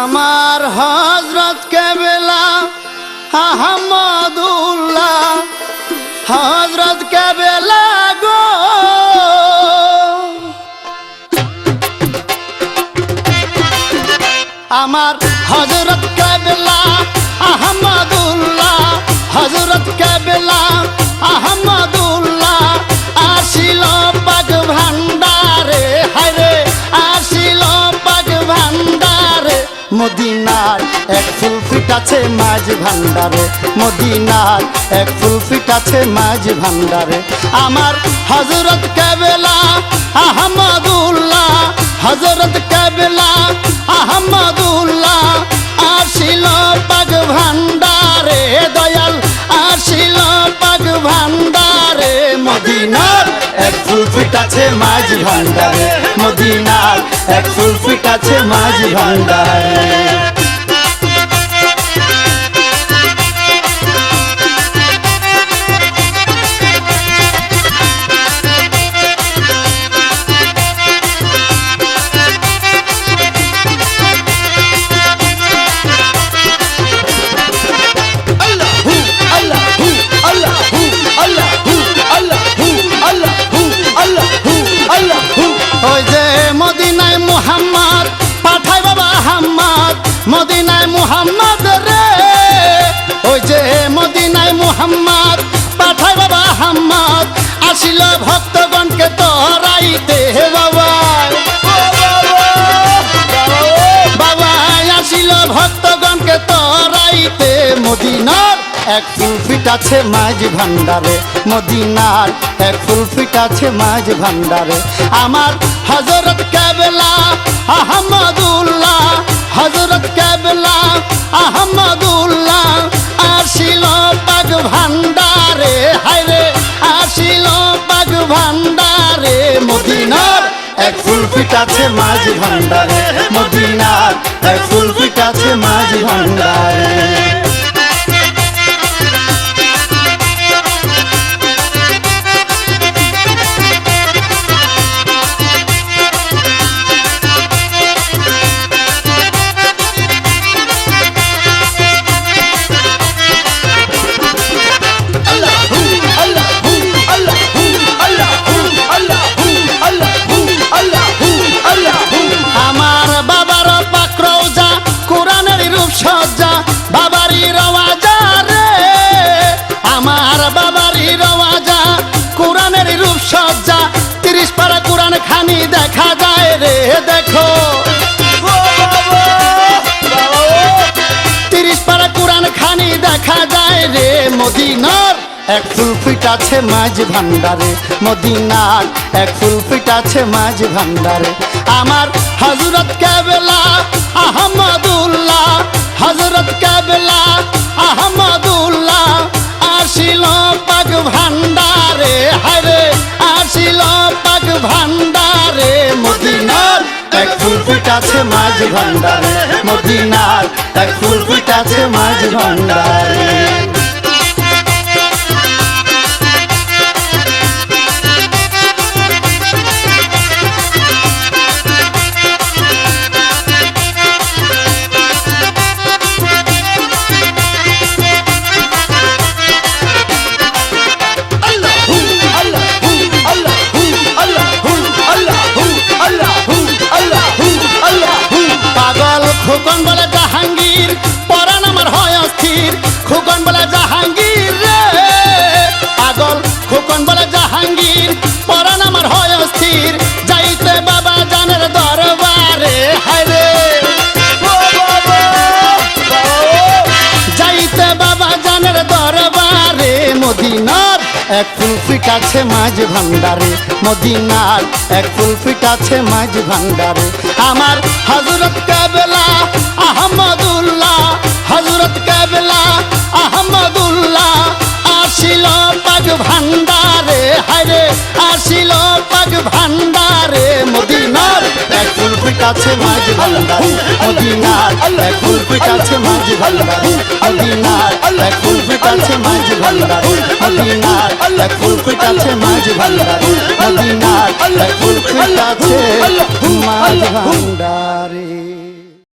আমার হজরত কেবেলা আহমদুল্লাহ। হজরত কেবেলা গো। আমার হজরত কেবেলা মদিনার এক ফুল ফিট আছে মাঝ ভান্ডারে। মদিনার এক ফুল ফিট আছে মাঝ ভান্ডারে। আমার হজরত কেবেলা আহমদুল্লাহ হজরত কেবেলা আহমদুল্লাহ। আছে মাঝ ভান্ডারে মদিনার এক ফুল আছে মাঝ ভান্ডারে। মুহাম্মদ পাঠাই বাবা হাম্মদ, আসিল ভক্তগণকে তরাইতে হে বাবা। বাবা আসিল ভক্তগণকে তরাইতে, মদিনার এক ফুল ফিট আছে মাঝ ভান্ডারে, মদিনার এক ফুল ফিট আছে মাঝ ভান্ডারে। আমার হজরত কেবলা আহমদুল্লাহ হজরত কেবলা পাগ ভান্ডারে, হায়রে, আসিল বাগ ভান্ডারে, মদিনার এক ফুল ফিট আছে মাঝ ভান্ডারে, মদিনার এক ফুল ফিট খানি দেখা যায় রে, দেখো। তিরিশ পারা কোরআন খানি দেখা যায় রে, মদিনার এক ফুল আছে মাঝ ভান্ডারে। মদিনার এক ফুল ফিট আছে মাঝ ভান্ডারে। আমার হজরত কেবেলা আহমদুল্লাহ ফুল ফুটাছে মাঝ ভান্ডারে মদিনার এক ফুল ফুটাছে মাঝ ভান্ডারে। খোকন বলে জাহাঙ্গীর রে। পাগল খোকন বলে জাহাঙ্গীর, পরাণ আমার হয় অস্থির। যাইতে বাবা জানের দরবারে। হায় রে। যাইতে বাবা জানের দরবারে। মদিনার এক ফুল ফিট আছে মাঝ ভান্ডারে। মদিনার এক ফুল ফিট আছে মাঝ ভান্ডারে। আমার হজরত কাবেলা আহমদুল্লাহ আসিল পাগ ভান্ডারে মদিনার। এক ফুল ফিট আছে মাঝ ভান্ডারে, মদিনার। এক ফুল ফিট আছে মাঝ ভান্ডারে, মদিনার। এক ফুল ফিট মাঝ ভান্ডারে, মদিনার। এক ফুল ফিট মাঝ ভান্ডারে, মদিনার। এক ফুল ফিট মাঝ ভান্ডারে।